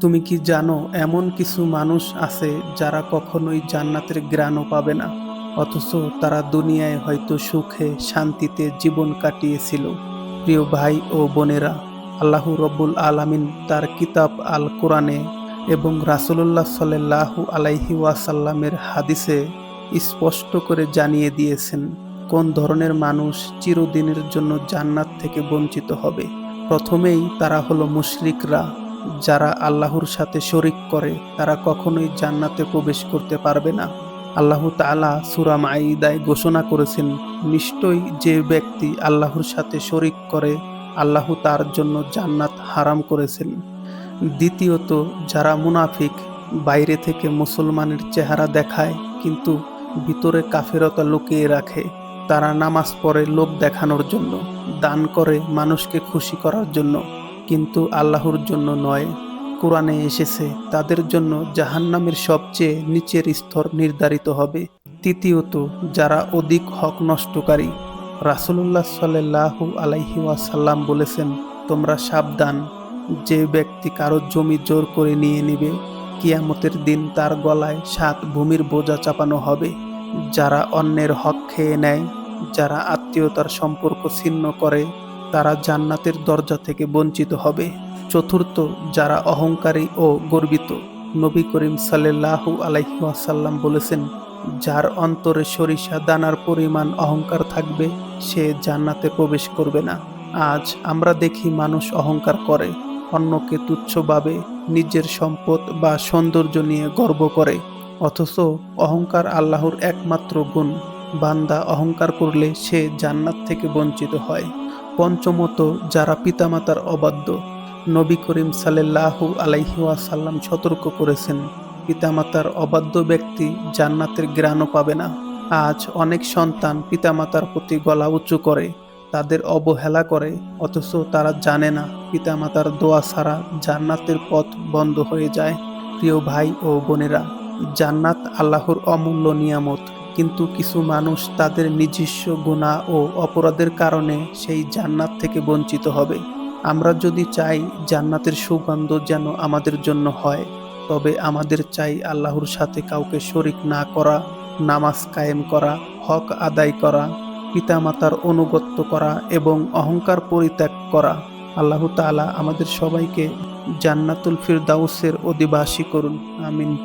তুমি কি জানো, এমন কিছু মানুষ আছে যারা কখনোই জান্নাতের গ্রাণও পাবে না। অথচ তারা দুনিয়ায় হয়তো সুখে, শান্তিতে জীবন কাটিয়েছিল। প্রিয় ভাই ও বোনেরা, আল্লাহ রব্বুল আলামিন তার কিতাব আল কোরআনে এবং রাসূলুল্লাহ সাল্লাল্লাহু আলাইহি ওয়াসাল্লামের হাদিসে স্পষ্ট করে জানিয়ে দিয়েছেন কোন ধরনের মানুষ চিরদিনের জন্য জান্নাত থেকে বঞ্চিত হবে। প্রথমেই তারা হলো মুশরিকরা। যারা আল্লাহর সাথে শরিক করে, তারা কখনোই জান্নাতে প্রবেশ করতে পারবে না। আল্লাহ তাআলা সূরা মাঈদায় ঘোষণা করেছেন, নিশ্চয়ই যে ব্যক্তি আল্লাহর সাথে শরিক করে, আল্লাহ তার জন্য জান্নাত হারাম করেছেন। দ্বিতীয়ত, যারা মুনাফিক, বাইরে থেকে মুসলমানের চেহারা দেখায়, কিন্তু ভিতরে কাফেরতা লুকিয়ে রাখে, তারা নামাজ পড়ে লোক দেখানোর জন্য, দান করে মানুষকে খুশি করার জন্য। কিন্তু আল্লাহর জন্য নয়। কোরআনে এসেছে, তাদের জন্য জাহান্নামের সবচেয়ে নিচের স্তর নির্ধারিত হবে। তৃতীয়ত, যারা অধিক হক নষ্টকারী। রাসূলুল্লাহ সাল্লাল্লাহু আলাইহি ওয়াসাল্লাম বলেছেন, তোমরা সাবধান, যে ব্যক্তি কারও জমি জোর করে নিয়ে নেবে, কিয়ামতের দিন তার গলায় সাত ভূমির বোঝা চাপানো হবে। যারা অন্যের হক খেয়ে নেয়, যারা আত্মীয়তার সম্পর্ক ছিন্ন করে তারা জান্নাতের দরজা থেকে বঞ্চিত হবে। চতুর্থ, যারা অহংকারী ও গর্বিত, নবী করিম সাল্লাল্লাহু আলাইহি ওয়াসাল্লাম বলেছেন, যার অন্তরে সরিষা দানার পরিমাণ অহংকার থাকবে, সে জান্নাতে প্রবেশ করবে না। আজ আমরা দেখি মানুষ অহংকার করে, অন্যকে তুচ্ছভাবে নিজের সম্পদ বা সৌন্দর্য নিয়ে গর্ব করে। অথচ অহংকার আল্লাহর একমাত্র গুণ। বান্দা অহংকার করলে সে জান্নাত থেকে বঞ্চিত হয়। পঞ্চমত, যারা পিতামাতার অবাধ্য, নবী করিম সাল্লাল্লাহু আলাইহি ওয়াসাল্লাম সতর্ক করেছেন, পিতামাতার অবাধ্য ব্যক্তি জান্নাতের গ্রাণও পাবে না। আজ অনেক সন্তান পিতামাতার প্রতি গলা উঁচু করে, তাদের অবহেলা করে, অথচ তারা জানে না, পিতামাতার দোয়া ছাড়া জান্নাতের পথ বন্ধ হয়ে যায়। প্রিয় ভাই ও বোনেরা, জান্নাত আল্লাহর অমূল্য নিয়ামত। কিন্তু কিছু মানুষ তাদের নিজস্ব গুণা ও অপরাধের কারণে সেই জান্নাত থেকে বঞ্চিত হবে। আমরা যদি চাই জান্নাতের সুগন্ধ যেন আমাদের জন্য হয়, তবে আমাদের চাই আল্লাহর সাথে কাউকে শরিক না করা, নামাজ কায়েম করা, হক আদায় করা, পিতামাতার অনুগত্য করা এবং অহংকার পরিত্যাগ করা। আল্লাহ তালা আমাদের সবাইকে জান্নাতুল ফিরদাউসের অধিবাসী করুন। আমিন।